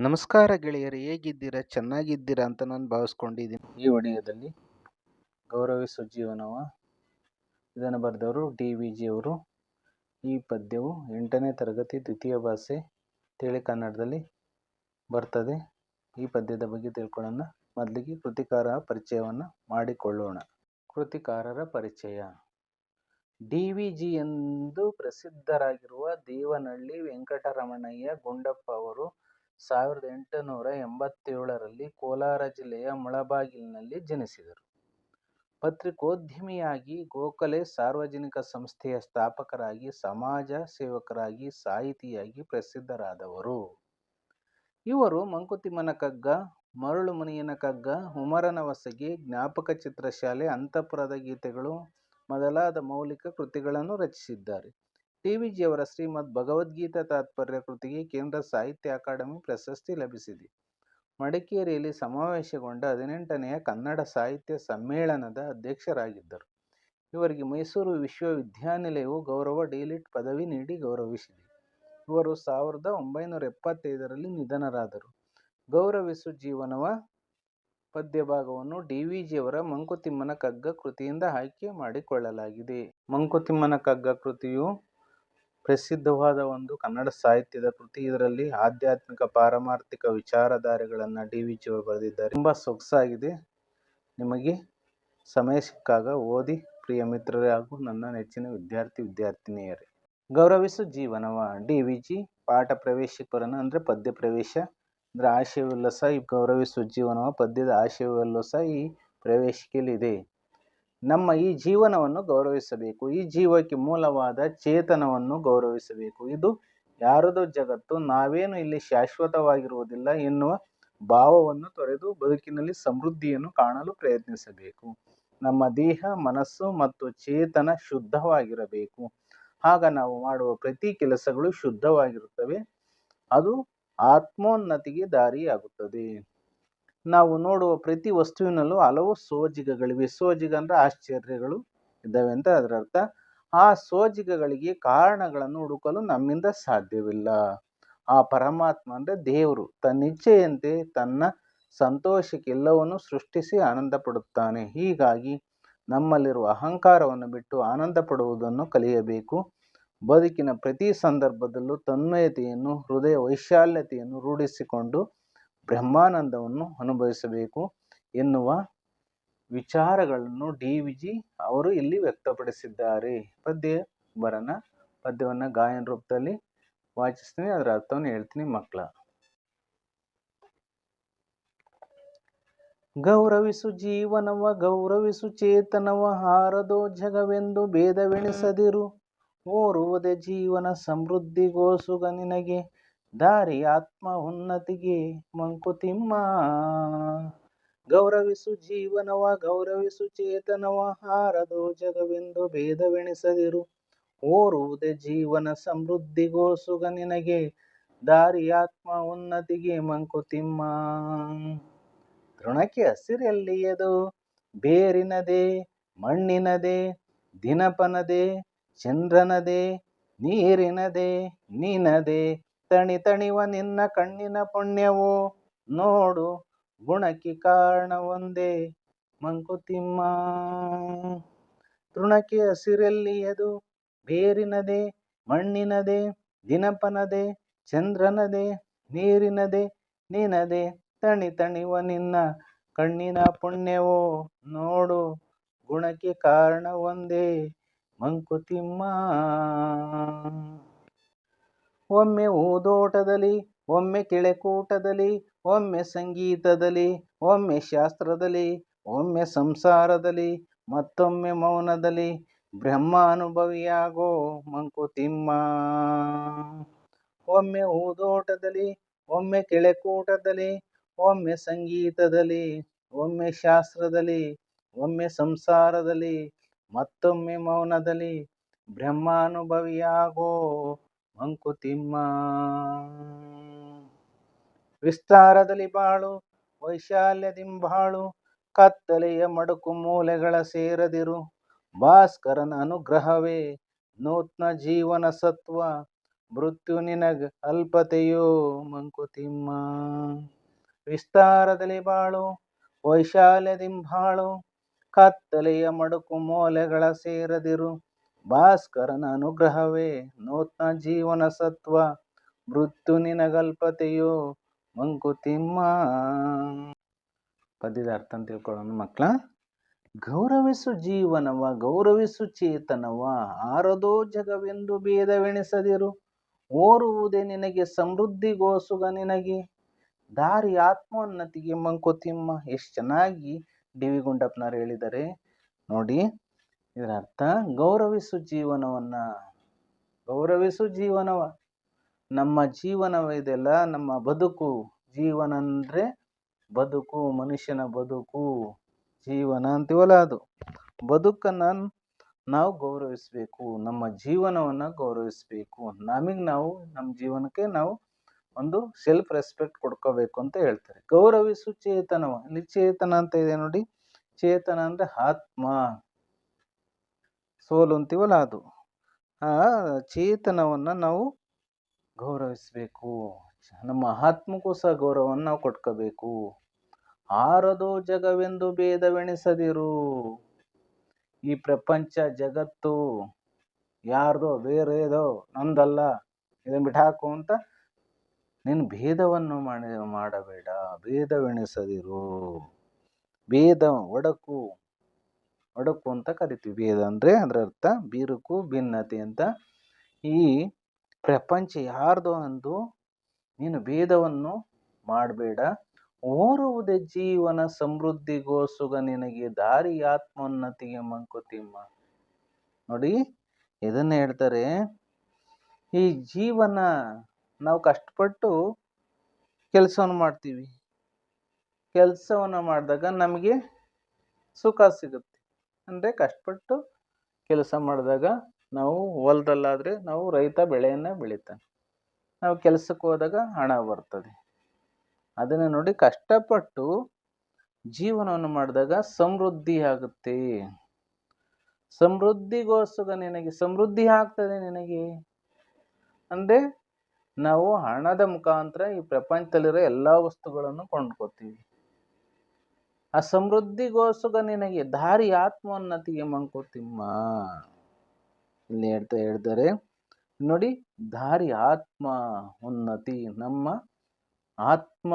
ನಮಸ್ಕಾರ ಗೆಳೆಯರು, ಹೇಗಿದ್ದೀರಾ? ಚೆನ್ನಾಗಿದ್ದೀರಾ ಅಂತ ನಾನು ಭಾವಿಸ್ಕೊಂಡಿದ್ದೀನಿ. ಈ ಒಡೆಯದಲ್ಲಿ ಗೌರವಿಸು ಜೀವನವ ಇದನ್ನು ಬರೆದವರು ಡಿ ವಿ ಜಿ ಅವರು. ಈ ಪದ್ಯವು ಎಂಟನೇ ತರಗತಿ ದ್ವಿತೀಯ ಭಾಷೆ ತಿಳಿ ಕನ್ನಡದಲ್ಲಿ ಬರ್ತದೆ. ಈ ಪದ್ಯದ ಬಗ್ಗೆ ತಿಳ್ಕೊಳ್ಳೋಣ. ಮೊದಲಿಗೆ ಕೃತಿಕಾರ ಪರಿಚಯವನ್ನು ಮಾಡಿಕೊಳ್ಳೋಣ. ಕೃತಿಕಾರರ ಪರಿಚಯ. ಡಿ ವಿ ಜಿ ಎಂದು ಪ್ರಸಿದ್ಧರಾಗಿರುವ ದೇವನಹಳ್ಳಿ ವೆಂಕಟರಮಣಯ್ಯ ಗುಂಡಪ್ಪ ಅವರು ಸಾವಿರದ ಎಂಟುನೂರ ಎಂಬತ್ತೇಳರಲ್ಲಿ ಕೋಲಾರ ಜಿಲ್ಲೆಯ ಮುಳಬಾಗಿಲಿನಲ್ಲಿ ಜನಿಸಿದರು. ಪತ್ರಿಕೋದ್ಯಮಿಯಾಗಿ ಗೋಖಲೆ ಸಾರ್ವಜನಿಕ ಸಂಸ್ಥೆಯ ಸ್ಥಾಪಕರಾಗಿ, ಸಮಾಜ ಸೇವಕರಾಗಿ, ಸಾಹಿತಿಯಾಗಿ ಪ್ರಸಿದ್ಧರಾದವರು. ಇವರು ಮಂಕುತಿಮ್ಮನ ಕಗ್ಗ ಮರಳು ಮುನಿಯನ ಕಗ್ಗ ಉಮರನ ವಸಗೆ ಜ್ಞಾಪಕ ಚಿತ್ರಶಾಲೆ, ಅಂತಃಪುರದ ಗೀತೆಗಳು ಮೊದಲಾದ ಮೌಲಿಕ ಕೃತಿಗಳನ್ನು ರಚಿಸಿದ್ದಾರೆ. ಟಿ ವಿ ಜಿಯವರ ಶ್ರೀಮದ್ ಭಗವದ್ಗೀತಾ ತಾತ್ಪರ್ಯ ಕೃತಿಗೆ ಕೇಂದ್ರ ಸಾಹಿತ್ಯ ಅಕಾಡೆಮಿ ಪ್ರಶಸ್ತಿ ಲಭಿಸಿದೆ. ಮಡಿಕೇರಿಯಲ್ಲಿ ಸಮಾವೇಶಗೊಂಡ ಹದಿನೆಂಟನೆಯ ಕನ್ನಡ ಸಾಹಿತ್ಯ ಸಮ್ಮೇಳನದ ಅಧ್ಯಕ್ಷರಾಗಿದ್ದರು. ಇವರಿಗೆ ಮೈಸೂರು ವಿಶ್ವವಿದ್ಯಾನಿಲಯವು ಗೌರವ ಡಿಲಿಟ್ ಪದವಿ ನೀಡಿ ಗೌರವಿಸಿದೆ. ಇವರು ಸಾವಿರದ ಒಂಬೈನೂರ ಎಪ್ಪತ್ತೈದರಲ್ಲಿ ನಿಧನರಾದರು. ಗೌರವಿಸು ಜೀವನವ ಪದ್ಯಭಾಗವನ್ನು ಡಿ ವಿ ಜಿಯವರ ಮಂಕುತಿಮ್ಮನ ಕಗ್ಗ ಕೃತಿಯಿಂದ ಆಯ್ಕೆ ಮಾಡಿಕೊಳ್ಳಲಾಗಿದೆ. ಮಂಕುತಿಮ್ಮನ ಕಗ್ಗ ಕೃತಿಯು ಪ್ರಸಿದ್ಧವಾದ ಒಂದು ಕನ್ನಡ ಸಾಹಿತ್ಯದ ಕೃತಿ. ಇದರಲ್ಲಿ ಆಧ್ಯಾತ್ಮಿಕ ಪಾರಮಾರ್ಥಿಕ ವಿಚಾರಧಾರೆಗಳನ್ನು ಡಿ ವಿ ಜಿಯವರು ಬರೆದಿದ್ದಾರೆ. ತುಂಬ ಸೊಗಸಾಗಿದೆ. ನಿಮಗೆ ಸಮಯ ಸಿಕ್ಕಾಗ ಓದಿ, ಪ್ರಿಯ ಮಿತ್ರರೇ ಹಾಗೂ ನನ್ನ ನೆಚ್ಚಿನ ವಿದ್ಯಾರ್ಥಿ ವಿದ್ಯಾರ್ಥಿನಿಯರೇ. ಗೌರವಿಸು ಜೀವನವ ಡಿ ವಿ ಜಿ ಪಾಠ ಪ್ರವೇಶಕ್ಕೆ ಬರೋಣ ಅಂದರೆ ಪದ್ಯ ಪ್ರವೇಶ ಅಂದರೆ ಆಶಯವಿಲ್ಲಸ ಈ ಗೌರವಿಸು ಜೀವನವ ಪದ್ಯದ ಆಶಯವಿಲ್ಲಸ ಈ ಪ್ರವೇಶಿಕೆಯಲ್ಲಿದೆ ನಮ್ಮ ಈ ಜೀವನವನ್ನು ಗೌರವಿಸಬೇಕು. ಈ ಜೀವಕ್ಕೆ ಮೂಲವಾದ ಚೇತನವನ್ನು ಗೌರವಿಸಬೇಕು. ಇದು ಯಾರದೋ ಜಗತ್ತು, ನಾವೇನು ಇಲ್ಲಿ ಶಾಶ್ವತವಾಗಿರುವುದಿಲ್ಲ ಎನ್ನುವ ಭಾವವನ್ನು ತೊರೆದು ಬದುಕಿನಲ್ಲಿ ಸಮೃದ್ಧಿಯನ್ನು ಕಾಣಲು ಪ್ರಯತ್ನಿಸಬೇಕು. ನಮ್ಮ ದೇಹ, ಮನಸ್ಸು ಮತ್ತು ಚೇತನ ಶುದ್ಧವಾಗಿರಬೇಕು. ಆಗ ನಾವು ಮಾಡುವ ಪ್ರತಿ ಕೆಲಸಗಳು ಶುದ್ಧವಾಗಿರುತ್ತವೆ. ಅದು ಆತ್ಮೋನ್ನತಿಗೆ ದಾರಿಯಾಗುತ್ತದೆ. ನಾವು ನೋಡುವ ಪ್ರತಿ ವಸ್ತುವಿನಲ್ಲೂ ಹಲವು ಸೋಜಿಗಗಳಿವೆ. ಸೋಜಿಗ ಅಂದರೆ ಆಶ್ಚರ್ಯಗಳು ಇದ್ದಾವೆ ಅಂತ ಅದರ ಅರ್ಥ. ಆ ಸೋಜಿಗಗಳಿಗೆ ಕಾರಣಗಳನ್ನು ಹುಡುಕಲು ನಮ್ಮಿಂದ ಸಾಧ್ಯವಿಲ್ಲ. ಆ ಪರಮಾತ್ಮ ಅಂದರೆ ದೇವರು. ತನ್ನ ಇಚ್ಛೆಯಂತೆ ತನ್ನ ಸಂತೋಷಕ್ಕೆಲ್ಲವನ್ನು ಸೃಷ್ಟಿಸಿ ಆನಂದ ಪಡುತ್ತಾನೆ. ಹೀಗಾಗಿ ನಮ್ಮಲ್ಲಿರುವ ಅಹಂಕಾರವನ್ನು ಬಿಟ್ಟು ಆನಂದ ಪಡುವುದನ್ನು ಕಲಿಯಬೇಕು. ಬದುಕಿನ ಪ್ರತಿ ಸಂದರ್ಭದಲ್ಲೂ ತನ್ಮಯತೆಯನ್ನು, ಹೃದಯ ವೈಶಾಲ್ಯತೆಯನ್ನು ರೂಢಿಸಿಕೊಂಡು ಬ್ರಹ್ಮಾನಂದವನ್ನು ಅನುಭವಿಸಬೇಕು ಎನ್ನುವ ವಿಚಾರಗಳನ್ನು ಡಿ ವಿ ಅವರು ಇಲ್ಲಿ ವ್ಯಕ್ತಪಡಿಸಿದ್ದಾರೆ. ಪದ್ಯ ಬರನ, ಪದ್ಯವನ್ನು ಗಾಯನ ರೂಪದಲ್ಲಿ ವಾಚಿಸ್ತೀನಿ, ಅದರ ಅರ್ಥವನ್ನು ಹೇಳ್ತೀನಿ ಮಕ್ಕಳ ಗೌರವಿಸು ಜೀವನವ, ಗೌರವಿಸು ಚೇತನವ, ಹಾರದೋ ಜಗವೆಂದು ಭೇದವೆಣಿಸದಿರು. ಓರುವುದೇ ಜೀವನ ಸಮೃದ್ಧಿಗೋಸುಗ ನಿನಗೆ. ದಾರಿ ಆತ್ಮ ಉನ್ನತಿಗೆ ಮಂಕುತಿಮ್ಮ. ಗೌರವಿಸು ಜೀವನವ, ಗೌರವಿಸು ಚೇತನವ, ಹಾರದು ಜಗವೆಂದು ಭೇದವೆಣಿಸದಿರು. ಓರುವುದೇ ಜೀವನ ಸಮೃದ್ಧಿಗೋಸುಗ ನಿನಗೆ, ದಾರಿ ಆತ್ಮ ಉನ್ನತಿಗೆ ಮಂಕುತಿಮ್ಮ ತೃಣಕ್ಕೆ ಹಸಿರೆಲ್ಲಿಯದು ಬೇರಿನದೆ, ಮಣ್ಣಿನದೆ, ದಿನಪನದೆ, ಚಂದ್ರನದೆ, ನೀರಿನದೆ, ನಿನದೆ ತಣಿ ತಣಿವ ನಿನ್ನ ಕಣ್ಣಿನ ಪುಣ್ಯವು ನೋಡು ಗುಣಕ್ಕೆ ಒಂದೇ ಮಂಕುತಿಮ್ಮ. ತೃಣಕ್ಕೆ ಹಸಿರೆಲ್ಲಿಯದು ಬೇರಿನದೆ ಮಣ್ಣಿನದೆ ದಿನಪನದೆ ಚಂದ್ರನದೆ ನೀರಿನದೆ ನಿನದೆ ತಣಿ ತಣಿವ ನಿನ್ನ ಕಣ್ಣಿನ ಪುಣ್ಯವೋ ನೋಡು ಗುಣಕ್ಕೆ ಕಾರಣ ಒಂದೇ ಮಂಕುತಿಮ್ಮ. ಒಮ್ಮೆ ಊದೋಟದಲ್ಲಿ ಒಮ್ಮೆ ಕೆಳೆಕೂಟದಲ್ಲಿ, ಒಮ್ಮೆ ಸಂಗೀತದಲ್ಲಿ, ಒಮ್ಮೆ ಶಾಸ್ತ್ರದಲ್ಲಿ, ಒಮ್ಮೆ ಸಂಸಾರದಲ್ಲಿ, ಮತ್ತೊಮ್ಮೆ ಮೌನದಲ್ಲಿ. ಬ್ರಹ್ಮಾನುಭವಿಯಾಗೋ ಮಂಕುತಿಮ್ಮ. ಒಮ್ಮೆ ಊದೋಟದಲ್ಲಿ ಒಮ್ಮೆ ಕೆಳೆಕೂಟದಲ್ಲಿ, ಒಮ್ಮೆ ಸಂಗೀತದಲ್ಲಿ, ಒಮ್ಮೆ ಶಾಸ್ತ್ರದಲ್ಲಿ, ಒಮ್ಮೆ ಸಂಸಾರದಲ್ಲಿ, ಮತ್ತೊಮ್ಮೆ ಮೌನದಲ್ಲಿ. ಬ್ರಹ್ಮಾನುಭವಿಯಾಗೋ ಮಂಕುತಿಮ್ಮ ವಿಸ್ತಾರದಲ್ಲಿ ಬಾಳು, ವೈಶಾಲ್ಯದಿಂಬಾಳು, ಕತ್ತಲೆಯ ಮಡುಕು ಮೂಲೆಗಳ ಸೇರದಿರು. ಭಾಸ್ಕರನ ಅನುಗ್ರಹವೇ ನೂತ್ನ ಜೀವನ ಸತ್ವ, ಮೃತ್ಯು ನಿನಗ ಅಲ್ಪತೆಯೋ ಮಂಕುತಿಮ್ಮ ವಿಸ್ತಾರದಲ್ಲಿ ಬಾಳು, ವೈಶಾಲ್ಯದಿಂಬಾಳು, ಕತ್ತಲೆಯ ಮಡುಕು ಮೂಲೆಗಳ ಸೇರದಿರು. ಭಾಸ್ಕರನ ಅನುಗ್ರಹವೇ, ನೂತನ ಜೀವನ ಸತ್ವ, ಮೃತ್ಯು ನಿನಗಲ್ಪತೆಯೋ ಮಂಕುತಿಮ್ಮ ಪದ್ಯದ ಅರ್ಥ ಅಂತ ತಿಳ್ಕೊಳ್ಳೋಣ ಮಕ್ಕಳ ಗೌರವಿಸು ಜೀವನವ, ಗೌರವಿಸು ಚೇತನವ, ಆರದೋ ಜಗವೆಂದು ಭೇದವೆಣಿಸದಿರು. ಓರುವುದೇ ನಿನಗೆ ಸಮೃದ್ಧಿಗೋಸುಗ ನಿನಗೆ. ದಾರಿ ಆತ್ಮೋನ್ನತಿಗೆ ಮಂಕುತಿಮ್ಮ ಎಷ್ಟು ಚೆನ್ನಾಗಿ ಡಿ ವಿ ಗುಂಡಪ್ಪನವ್ರು ಹೇಳಿದ್ದಾರೆ. ನೋಡಿ. ಇದರ ಅರ್ಥ ಗೌರವಿಸು ಜೀವನವನ್ನ. ಗೌರವಿಸು ಜೀವನವ. ನಮ್ಮ ಜೀವನವಿದೆಲ್ಲ ನಮ್ಮ ಬದುಕು. ಜೀವನ ಅಂದರೆ ಬದುಕು, ಮನುಷ್ಯನ ಬದುಕು, ಜೀವನ ಅಂತೀವಲ್ಲ ಅದು. ಬದುಕನ್ನು ನಾವು ಗೌರವಿಸಬೇಕು, ನಮ್ಮ ಜೀವನವನ್ನು ಗೌರವಿಸಬೇಕು. ನಮಗೆ ನಾವು ನಮ್ಮ ಜೀವನಕ್ಕೆ ನಾವು ಒಂದು ಸೆಲ್ಫ್ ರೆಸ್ಪೆಕ್ಟ್ ಕೊಡ್ಕೋಬೇಕು ಅಂತ ಹೇಳ್ತಾರೆ. ಗೌರವಿಸು ಚೇತನವ. ಇಲ್ಲಿ ಅಂತ ಇದೆ ನೋಡಿ. ಚೇತನ ಅಂದರೆ ಆತ್ಮ. ಸೋಲು ಅಂತೀವಲ್ಲ ಅದು. ಆ ಚೇತನವನ್ನು ನಾವು ಗೌರವಿಸಬೇಕು. ನಮ್ಮ ಆತ್ಮಕ್ಕೂ ಸಹ ಗೌರವವನ್ನು ನಾವು ಕೊಟ್ಕೋಬೇಕು. ಆರದೋ ಜಗವೆಂದು ಭೇದವೆಣಿಸದಿರು. ಈ ಪ್ರಪಂಚ ಜಗತ್ತು ಯಾರ್ದೋ ಬೇರೆದೋ ನಂದಲ್ಲ. ಇದನ್ನು ಬಿಟ್ಟಾಕು ಅಂತ ನೀನು ಭೇದವನ್ನು ಮಾಡಿ, ಮಾಡಬೇಡ. ಭೇದವೆಣಿಸದಿರು. ಭೇದ, ಒಡಕು ಒಡಕು ಅಂತ ಕರಿತೀವಿ. ಭೇದ ಅಂದರೆ ಅದರ ಅರ್ಥ ಬಿರುಕು, ಭಿನ್ನತೆ ಅಂತ. ಈ ಪ್ರಪಂಚ ಯಾರ್ದು ಅಂದು ನೀನು ಭೇದವನ್ನು ಮಾಡಬೇಡ. ಓರುವುದೇ ಜೀವನ ಸಮೃದ್ಧಿಗೋಸುಗ ನಿನಗೆ ದಾರಿ ಆತ್ಮೋನ್ನತಿಗೆ ಮಂಕುತಿಮ್ಮ. ನೋಡಿ ಇದನ್ನ ಹೇಳ್ತಾರೆ. ಈ ಜೀವನ ನಾವು ಕಷ್ಟಪಟ್ಟು ಕೆಲಸವನ್ನು ಮಾಡ್ತೀವಿ. ಕೆಲಸವನ್ನು ಮಾಡಿದಾಗ ನಮಗೆ ಸುಖ ಸಿಗುತ್ತೆ. ಅಂದರೆ ಕಷ್ಟಪಟ್ಟು ಕೆಲಸ ಮಾಡಿದಾಗ ನಾವು ಹೊಲದಲ್ಲಾದರೆ ನಾವು ರೈತ ಬೆಳೆಯನ್ನು ಬೆಳಿತಾನೆ ನಾವು ಕೆಲಸಕ್ಕೆ ಹೋದಾಗ ಹಣ ಬರ್ತದೆ. ಅದನ್ನು ನೋಡಿ ಕಷ್ಟಪಟ್ಟು ಜೀವನವನ್ನು ಮಾಡಿದಾಗ ಸಮೃದ್ಧಿ ಆಗುತ್ತೆ. ಸಮೃದ್ಧಿಗೋಸ್ಕರ ನಿನಗೆ, ಸಮೃದ್ಧಿ ಆಗ್ತದೆ ನಿನಗೆ. ಅಂದರೆ ನಾವು ಹಣದ ಮುಖಾಂತರ ಈ ಪ್ರಪಂಚದಲ್ಲಿರೋ ಎಲ್ಲ ವಸ್ತುಗಳನ್ನು ಕೊಂಡ್ಕೋತೀವಿ. ಆ ಸಮೃದ್ಧಿಗೋಸ್ಕರ ನಿನಗೆ ದಾರಿ ಆತ್ಮೋನ್ನತಿಗೆ ಮಂಕುತಿಮ್ಮ. ಇಲ್ಲಿ ಹೇಳ್ತಾ ಹೇಳ್ತಾರೆ, ನೋಡಿ ದಾರಿ ಆತ್ಮ ಉನ್ನತಿ ನಮ್ಮ ಆತ್ಮ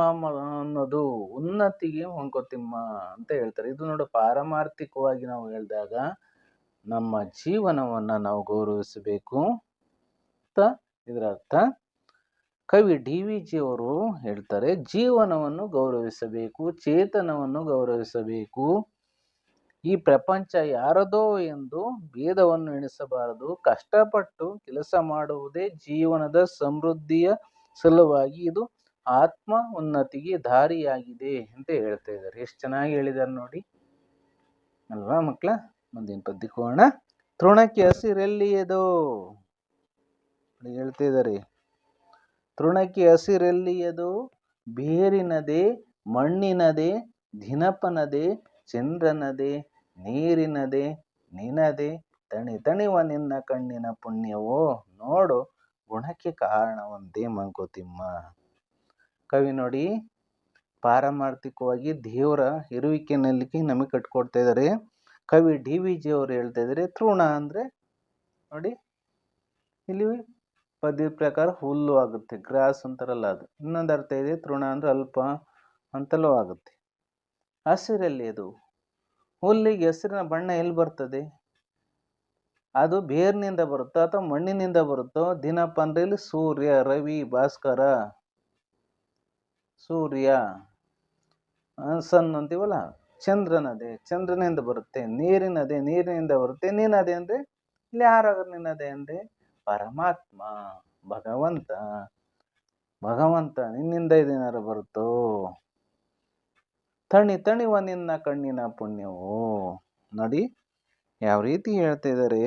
ಅನ್ನೋದು ಉನ್ನತಿಗೆ ಮಂಕುತಿಮ್ಮ ಅಂತ ಹೇಳ್ತಾರೆ. ಇದು ನೋಡು ಪಾರಮಾರ್ಥಿಕವಾಗಿ ನಾವು ಹೇಳಿದಾಗ ನಮ್ಮ ಜೀವನವನ್ನು ನಾವು ಗೌರವಿಸಬೇಕು ಅಂತ ಇದರ ಅರ್ಥ ಕವಿ ಡಿ ವಿ ಜಿಯವರು ಹೇಳ್ತಾರೆ, ಜೀವನವನ್ನು ಗೌರವಿಸಬೇಕು, ಚೇತನವನ್ನು ಗೌರವಿಸಬೇಕು. ಈ ಪ್ರಪಂಚ ಯಾರದೋ ಎಂದು ಭೇದವನ್ನು ಎಣಿಸಬಾರದು. ಕಷ್ಟಪಟ್ಟು ಕೆಲಸ ಮಾಡುವುದೇ ಜೀವನದ ಸಮೃದ್ಧಿಯ ಸಲುವಾಗಿ. ಇದು ಆತ್ಮ ಉನ್ನತಿಗೆ ದಾರಿಯಾಗಿದೆ ಅಂತ ಹೇಳ್ತಾ ಇದ್ದಾರೆ. ಎಷ್ಟು ಚೆನ್ನಾಗಿ ಹೇಳಿದ್ದಾರೆ ನೋಡಿ. ಅಲ್ವಾ ಮಕ್ಕಳ ಮುಂದಿನ ಪದ್ಯಕ್ಕೆ ಹೋಗೋಣ. ತೃಣಕ್ಕೆ ಹಸಿರೆಲ್ಲಿಯದೋ ಹೇಳ್ತಾ ಇದ್ದಾರೆ. ತೃಣಕ್ಕೆ ಹಸಿರೆಲ್ಲಿಯದು ಬೇರಿನದೆ, ಮಣ್ಣಿನದೆ, ದಿನಪನದೆ, ಚಂದ್ರನದೆ, ನೀರಿನದೆ, ನಿನದೆ, ತಣಿ ತಣಿವ ನಿನ್ನ ಕಣ್ಣಿನ ಪುಣ್ಯವೋ? ನೋಡು, ಗುಣಕ್ಕೆ ಕಾರಣವಂತೆ ಮಂಕುತಿಮ್ಮ. ಕವಿ ನೋಡಿ, ಪಾರಮಾರ್ಥಿಕವಾಗಿ ದೇವರ ಇರುವಿಕೆ ನಲ್ಲಿಗೆ ನಮಗೆ ಕಟ್ಕೊಡ್ತಾ ಇದ್ದಾರೆ ಕವಿ ಡಿ ವಿ ಜಿ ಅವರು ಹೇಳ್ತಾ ಇದ್ದಾರೆ ತೃಣ ಅಂದರೆ ನೋಡಿ ಇಲ್ಲಿ ಪದ್ಯ ಪ್ರಕಾರ ಹುಲ್ಲು ಆಗುತ್ತೆ, ಗ್ರಾಸ್ ಅಂತಾರಲ್ಲ ಅದು. ಇನ್ನೊಂದು ಅರ್ಥ ಇದೆ, ತೃಣ ಅಂದರೆ ಅಲ್ಪ ಅಂತಲೂ ಆಗುತ್ತೆ. ಹಸಿರಲ್ಲಿ ಅದು, ಹುಲ್ಲಿಗೆ ಹಸಿರಿನ ಬಣ್ಣ ಎಲ್ಲಿ ಬರ್ತದೆ? ಅದು ಬೇರಿನಿಂದ ಬರುತ್ತೋ ಅಥವಾ ಮಣ್ಣಿನಿಂದ ಬರುತ್ತೋ? ದಿನಪ್ಪ ಅಂದ್ರೆ ಇಲ್ಲಿ ಸೂರ್ಯ, ರವಿ, ಭಾಸ್ಕರ, ಸೂರ್ಯ ಸನ್ ಅಂತೀವಲ್ಲ? ಚಂದ್ರನದೆ, ಚಂದ್ರನಿಂದ ಬರುತ್ತೆ. ನೀರಿನದೆ, ನೀರಿನಿಂದ ಬರುತ್ತೆ. ನೀನದೆ ಅಂದರೆ ಇಲ್ಲಿ ಯಾರಾಗ ನಿನ್ನದೆ ಅಂದರೆ ಪರಮಾತ್ಮ, ಭಗವಂತ ಭಗವಂತ ನಿನ್ನಿಂದ ಇದೇನಾರು ಬರುತ್ತೋ? ತಣಿ ತಣಿವ ನಿನ್ನ ಕಣ್ಣಿನ ಪುಣ್ಯವು? ನೋಡಿ, ಯಾವ ರೀತಿ ಹೇಳ್ತಾ ಇದ್ದಾರೆ.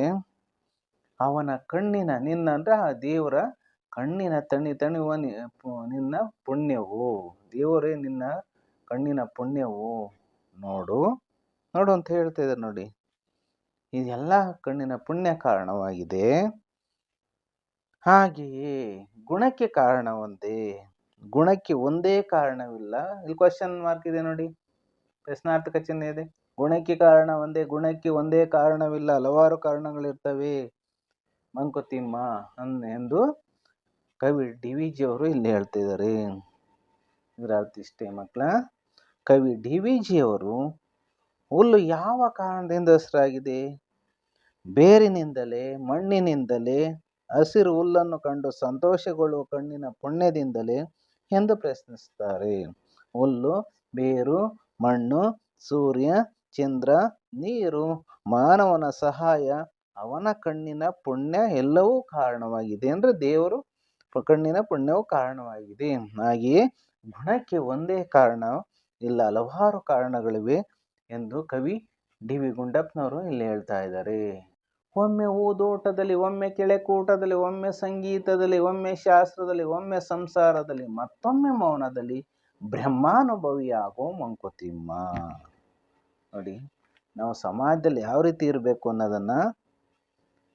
ಅವನ ಕಣ್ಣಿನ ನಿನ್ನ ಅಂದ್ರೆ ಆ ದೇವರ ಕಣ್ಣಿನ ತಣಿ ತಣಿವ ನಿನ್ನ ಪುಣ್ಯವು? ದೇವರೇ ನಿನ್ನ ಕಣ್ಣಿನ ಪುಣ್ಯವು? ನೋಡು ನೋಡು ಅಂತ ಹೇಳ್ತಾ ಇದ್ದಾರೆ ನೋಡಿ. ಇದೆಲ್ಲ ಕಣ್ಣಿನ ಪುಣ್ಯ ಕಾರಣವಾಗಿದೆ. ಹಾಗೆಯೇ ಗುಣಕ್ಕೆ ಕಾರಣ ಒಂದೇ ಗುಣಕ್ಕೆ ಒಂದೇ ಕಾರಣವಿಲ್ಲ. ಇಲ್ಲಿ ಕ್ವಶನ್ ಮಾರ್ಕ್ ಇದೆ ನೋಡಿ. ಪ್ರಶ್ನಾರ್ಥಕ ಚಿಹ್ನೆ ಇದೆ. ಗುಣಕ್ಕೆ ಕಾರಣ ಒಂದೇ ಗುಣಕ್ಕೆ ಒಂದೇ ಕಾರಣವಿಲ್ಲ. ಹಲವಾರು ಕಾರಣಗಳಿರ್ತವೆ. ಮಂಕುತಿಮ್ಮ ಅನ್, ಎಂದು ಕವಿ ಡಿ ವಿ ಜಿ ಅವರು ಇಲ್ಲಿ ಹೇಳ್ತಿದ್ದಾರೆ. ಇದರ ಅರ್ಥ ಇಷ್ಟೇ ಮಕ್ಕಳ. ಕವಿ ಡಿ ವಿ ಜಿ ಅವರು, ಹುಲ್ಲು ಯಾವ ಕಾರಣದಿಂದ ಹೆಸರಾಗಿದೆ? ಬೇರಿನಿಂದಲೇ, ಮಣ್ಣಿನಿಂದಲೇ ಹಸಿರು ಹುಲ್ಲನ್ನು ಕಂಡು ಸಂತೋಷಗೊಳ್ಳುವ ಕಣ್ಣಿನ ಪುಣ್ಯದಿಂದಲೇ ಎಂದು ಪ್ರಶ್ನಿಸುತ್ತಾರೆ. ಹುಲ್ಲು, ಬೇರು, ಮಣ್ಣು, ಸೂರ್ಯ, ಚಂದ್ರ, ನೀರು, ಮಾನವನ ಸಹಾಯ, ಅವನ ಕಣ್ಣಿನ ಪುಣ್ಯ ಎಲ್ಲವೂ ಕಾರಣವಾಗಿದೆ ಅಂದರೆ ದೇವರು ಕಣ್ಣಿನ ಪುಣ್ಯವು ಕಾರಣವಾಗಿದೆ. ಹಾಗೆಯೇ ಗುಣಕ್ಕೆ ಒಂದೇ ಕಾರಣ ಇಲ್ಲ, ಹಲವಾರು ಕಾರಣಗಳಿವೆ ಎಂದು ಕವಿ ಡಿ ವಿ ಗುಂಡಪ್ಪನವರು ಇಲ್ಲಿ ಹೇಳ್ತಾ ಇದ್ದಾರೆ. ಒಮ್ಮೆ ಹೂದೋಟದಲ್ಲಿ, ಒಮ್ಮೆ ಕೆಳೆಕೂಟದಲ್ಲಿ, ಒಮ್ಮೆ ಸಂಗೀತದಲ್ಲಿ, ಒಮ್ಮೆ ಶಾಸ್ತ್ರದಲ್ಲಿ, ಒಮ್ಮೆ ಸಂಸಾರದಲ್ಲಿ, ಮತ್ತೊಮ್ಮೆ ಮೌನದಲ್ಲಿ ಬ್ರಹ್ಮಾನುಭವಿಯಾಗೋ ಮಂಕುತಿಮ್ಮ. ನೋಡಿ, ನಾವು ಸಮಾಜದಲ್ಲಿ ಯಾವ ರೀತಿ ಇರಬೇಕು ಅನ್ನೋದನ್ನ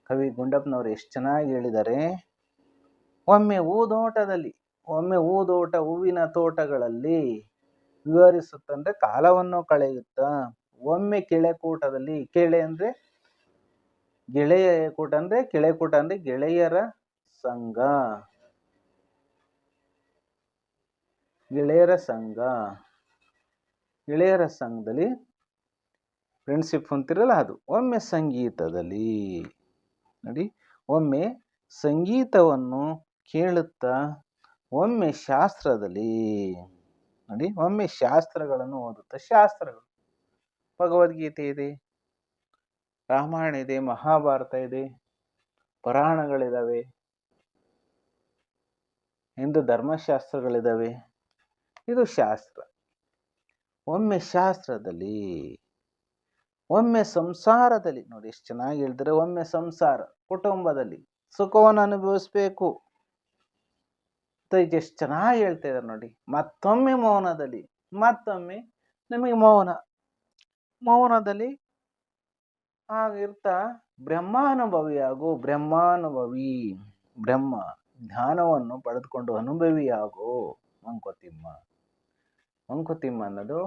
ಕವಿ ಗುಂಡಪ್ಪನವರು ಎಷ್ಟು ಚೆನ್ನಾಗಿ ಹೇಳಿದ್ದಾರೆ. ಒಮ್ಮೆ ಊದೋಟದಲ್ಲಿ ಒಮ್ಮೆ ಊದೋಟ ಹೂವಿನ ತೋಟಗಳಲ್ಲಿ ವಿವರಿಸುತ್ತಂದರೆ ಕಾಲವನ್ನು ಕಳೆಯುತ್ತಾ, ಒಮ್ಮೆ ಕೆಳೆಕೂಟದಲ್ಲಿ, ಕೆಳೆ ಅಂದ್ರೆ ಗೆಳೆಯ ಕೂಟ ಅಂದ್ರೆ ಕೆಳೆ ಕೂಟ ಅಂದ್ರೆ ಗೆಳೆಯರ ಸಂಘ. ಗೆಳೆಯರ ಸಂಘ. ಗೆಳೆಯರ ಸಂಘದಲ್ಲಿ ಫ್ರೆಂಡ್ಶಿಪ್ ಅಂತಿರಲ್ಲ ಅದು. ಒಮ್ಮೆ ಸಂಗೀತದಲ್ಲಿ. ನೋಡಿ, ಒಮ್ಮೆ ಸಂಗೀತವನ್ನು ಕೇಳುತ್ತಾ ಒಮ್ಮೆ ಶಾಸ್ತ್ರದಲ್ಲಿ. ನೋಡಿ, ಒಮ್ಮೆ ಶಾಸ್ತ್ರಗಳನ್ನು ಓದುತ್ತಾ ಶಾಸ್ತ್ರಗಳು. ಭಗವದ್ಗೀತೆ ಇದೆ. ರಾಮಾಯಣ ಇದೆ, ಮಹಾಭಾರತ ಇದೆ, ಪುರಾಣಗಳಿದಾವೆ, ಹಿಂದೂ ಧರ್ಮಶಾಸ್ತ್ರಗಳಿದಾವೆ. ಇದು ಶಾಸ್ತ್ರ. ಒಮ್ಮೆ ಶಾಸ್ತ್ರದಲ್ಲಿ, ಒಮ್ಮೆ ಸಂಸಾರದಲ್ಲಿ, ನೋಡಿ ಎಷ್ಟು ಚೆನ್ನಾಗಿ ಹೇಳ್ತಾರೆ, ಒಮ್ಮೆ ಸಂಸಾರ, ಕುಟುಂಬದಲ್ಲಿ ಸುಖವನ್ನು ಅನುಭವಿಸ್ಬೇಕು. ಎಷ್ಟು ಚೆನ್ನಾಗಿ ಹೇಳ್ತಾ ಇದ್ದಾರೆ ನೋಡಿ, ಮತ್ತೊಮ್ಮೆ ಮೌನದಲ್ಲಿ, ಮತ್ತೊಮ್ಮೆ ನಮಗೆ ಮೌನ, ಮೌನದಲ್ಲಿ ಹಾಗಿರ್ತಾ ಬ್ರಹ್ಮಾನುಭವಿಯಾಗು ಬ್ರಹ್ಮಾನುಭವಿ, ಬ್ರಹ್ಮ ಜ್ಞಾನವನ್ನು ಪಡೆದುಕೊಂಡು ಅನುಭವಿಯಾಗು ಮಂಕುತಿಮ್ಮ. ಮಂಕುತಿಮ್ಮ ಅನ್ನೋದು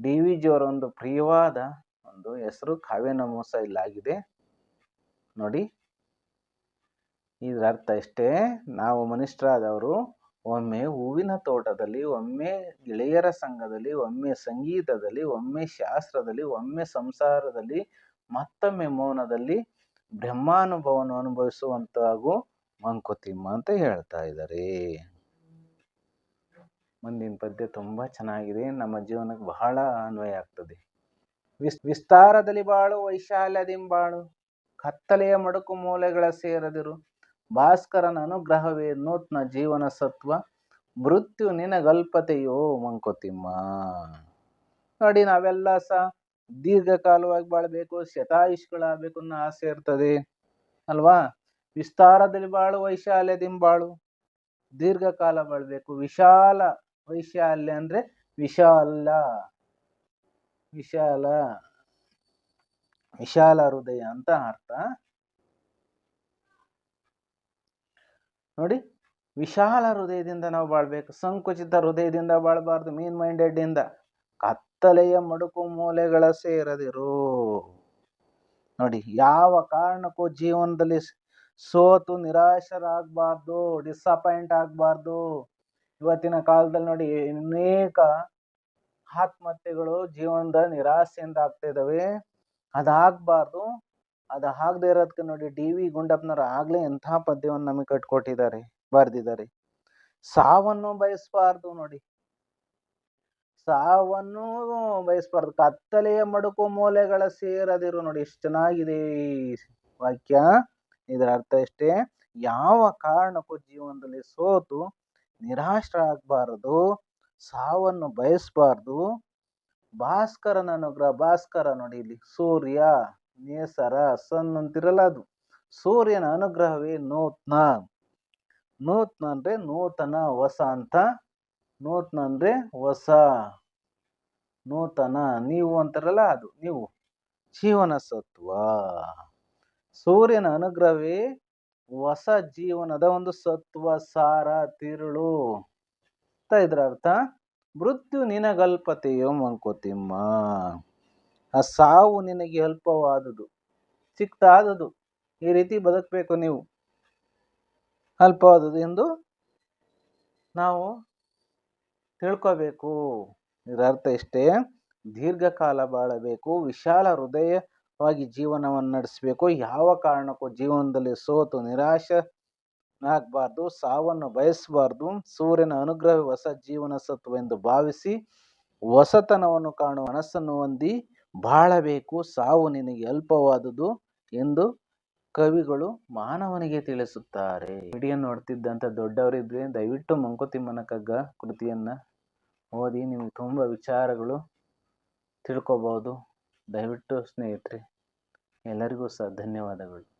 ಡಿ ವಿ ಜಿಯವರ ಒಂದು ಪ್ರಿಯವಾದ ಒಂದು ಹೆಸರು ಕಾವ್ಯ ನಮೋಸ ಇಲ್ಲಾಗಿದೆ. ನೋಡಿ, ಇದರ ಅರ್ಥ ಇಷ್ಟೇ. ನಾವು ಮನುಷ್ಯರಾದವರು ಒಮ್ಮೆ ಹೂವಿನ ತೋಟದಲ್ಲಿ, ಒಮ್ಮೆ ಗೆಳೆಯರ ಸಂಘದಲ್ಲಿ, ಒಮ್ಮೆ ಸಂಗೀತದಲ್ಲಿ, ಒಮ್ಮೆ ಶಾಸ್ತ್ರದಲ್ಲಿ, ಒಮ್ಮೆ ಸಂಸಾರದಲ್ಲಿ ಮತ್ತೊಮ್ಮೆ ಮೌನದಲ್ಲಿ ಬ್ರಹ್ಮಾನುಭವವನ್ನು ಅನುಭವಿಸುವಂತಾಗು ಮಂಕುತಿಮ್ಮ ಅಂತ ಹೇಳ್ತಾ ಇದ್ದಾರೆ. ಮುಂದಿನ ಪದ್ಯ ತುಂಬ ಚೆನ್ನಾಗಿದೆ. ನಮ್ಮ ಜೀವನಕ್ಕೆ ಬಹಳ ಅನ್ವಯ ಆಗ್ತದೆ. ವಿಸ್, ವಿಸ್ತಾರದಲ್ಲಿ ಬಾಳು, ವೈಶಾಲ್ಯದಿಂಬಾಳು, ಕತ್ತಲೆಯ ಮಡುಕು ಮೂಲೆಗಳ ಸೇರದಿರು, ಭಾಸ್ಕರನ ಅನುಗ್ರಹವೇ ನೂತ್ನ ಜೀವನ ಸತ್ವ, ಮೃತ್ಯು ನಿನಗಲ್ಪತೆಯೋ ಮಂಕುತಿಮ್ಮ. ನೋಡಿ ನಾವೆಲ್ಲ ಸಹ ದೀರ್ಘಕಾಲವಾಗಿ ಬಾಳ್ಬೇಕು, ಶತಾಯುಷ್ಗಳಾಗಬೇಕು ಅನ್ನೋ ಆಸೆ ಇರ್ತದೆ. ಅಲ್ವಾ? ವಿಸ್ತಾರದಲ್ಲಿ ಬಾಳು ವೈಶಾಲ್ಯದಿಂಬಾಳು ದೀರ್ಘಕಾಲ ಬಾಳ್ಬೇಕು. ವಿಶಾಲ ವೈಶಾಲ್ಯ ಅಂದ್ರೆ ವಿಶಾಲ. ವಿಶಾಲ. ವಿಶಾಲ ಹೃದಯ ಅಂತ ಅರ್ಥ. ನೋಡಿ, ವಿಶಾಲ ಹೃದಯದಿಂದ ನಾವು ಬಾಳ್ಬೇಕು. ಸಂಕುಚಿತ ಹೃದಯದಿಂದ ಬಾಳಬಾರ್ದು ಮೀನ್ ಮೈಂಡೆಡ್ ಇಂದ ಕತ್ತಲೆಯ ಮಡುಕು ಮೂಲೆಗಳ ಸೇರದಿರು. ನೋಡಿ, ಯಾವ ಕಾರಣಕ್ಕೂ ಜೀವನದಲ್ಲಿ ಸೋತು ನಿರಾಶರಾಗಬಾರ್ದು ಡಿಸಪಾಯಿಂಟ್ ಆಗಬಾರ್ದು. ಇವತ್ತಿನ ಕಾಲದಲ್ಲಿ ನೋಡಿ, ಅನೇಕ ಆತ್ಮಹತ್ಯೆಗಳು ಜೀವನದ ನಿರಾಸೆಯಿಂದ ಆಗ್ತಾ ಇದಾವೆ ಅದಾಗಬಾರ್ದು. ಅದು ಆಗದೆ ಇರೋದಕ್ಕೆ ನೋಡಿ, ಡಿ ವಿ ಗುಂಡಪ್ಪನವರು ಆಗ್ಲೇ ಎಂಥ ಪದ್ಯವನ್ನು ನಮಗೆ ಕಟ್ಕೊಟ್ಟಿದ್ದಾರೆ, ಬರೆದಿದ್ದಾರೆ. ಸಾವನ್ನು ಬಯಸಬಾರ್ದು ನೋಡಿ. ಸಾವನ್ನು ಬಯಸ್ಬಾರ್ದು. ಕತ್ತಲೆಯ ಮಡುಕು ಮೂಲೆಗಳ ಸೇರದಿರು ನೋಡಿ, ಎಷ್ಟು ಚೆನ್ನಾಗಿದೆ ವಾಕ್ಯ. ಇದರ ಅರ್ಥ ಇಷ್ಟೇ ಯಾವ ಕಾರಣಕ್ಕೂ ಜೀವನದಲ್ಲಿ ಸೋತು ನಿರಾಶರಾಗಬಾರದು ಸಾವನ್ನು ಬಯಸಬಾರ್ದು. ಭಾಸ್ಕರನ ಅನುಗ್ರಹ, ಭಾಸ್ಕರ ನೋಡಿ, ಇಲ್ಲಿ ಸೂರ್ಯ, ನೇಸರ, ಸನ್ ಅಂತಿರಲ್ಲ ಅದು. ಸೂರ್ಯನ ಅನುಗ್ರಹವೇ ನೂತ್ನ ನೂತ್ನ ಅಂದ್ರೆ ನೂತನ, ಹೊಸ ಅಂತ. ನೂತ್ನ ಅಂದ್ರೆ ಹೊಸ. ನೂತನ, ನೀವು ಅಂತಾರಲ್ಲ ಅದು, ನೀವು ಜೀವನ ಸತ್ವ. ಸೂರ್ಯನ ಅನುಗ್ರಹವೇ ಹೊಸ ಜೀವನದ ಒಂದು ಸತ್ವ, ಸಾರ, ತಿರುಳು. ಅಂತ ಇದ್ರ ಅರ್ಥ ಮೃತ್ಯು ನಿನಗಲ್ಪತೆಯೋ ಮಂಕೋತಿಮ್ಮ ಆ ಸಾವು ನಿನಗೆ ಅಲ್ಪವಾದುದು ಚಿಕ್ಕದಾದದು ಈ ರೀತಿ ಬದುಕಬೇಕು ನೀವು. ಅಲ್ಪವಾದುದು ಎಂದು ನಾವು ತಿಳ್ಕೋಬೇಕು. ಇದರ ಅರ್ಥ ಇಷ್ಟೇ ದೀರ್ಘಕಾಲ ಬಾಳಬೇಕು, ವಿಶಾಲ ಹೃದಯವಾಗಿ ಜೀವನವನ್ನು ನಡೆಸಬೇಕು, ಯಾವ ಕಾರಣಕ್ಕೂ ಜೀವನದಲ್ಲಿ ಸೋತು ನಿರಾಶೆ ಆಗಬಾರ್ದು ಸಾವನ್ನು ಬಯಸಬಾರ್ದು, ಸೂರ್ಯನ ಅನುಗ್ರಹ ಹೊಸ ಜೀವನ ಸತ್ವ ಎಂದು ಭಾವಿಸಿ ಹೊಸತನವನ್ನು ಕಾಣುವ ಮನಸ್ಸನ್ನು ಹೊಂದಿ ಬಾಳಬೇಕು, ಸಾವು ನಿನಗೆ ಅಲ್ಪವಾದುದು ಎಂದು ಕವಿಗಳು ಮಾನವನಿಗೆ ತಿಳಿಸುತ್ತಾರೆ. ವಿಡಿಯೋ ನೋಡ್ತಿದ್ದಂಥ ದೊಡ್ಡವರಿದ್ರೆ ದಯವಿಟ್ಟು ಮಂಕುತಿಮ್ಮನ ಕಗ್ಗ ಕೃತಿಯನ್ನು ಓದಿ ನಿಮಗೆ ತುಂಬ ವಿಚಾರಗಳು ತಿಳ್ಕೊಬೋದು. ದಯವಿಟ್ಟು ಸ್ನೇಹಿತರೆ ಎಲ್ಲರಿಗೂ ಸಹ ಧನ್ಯವಾದಗಳು.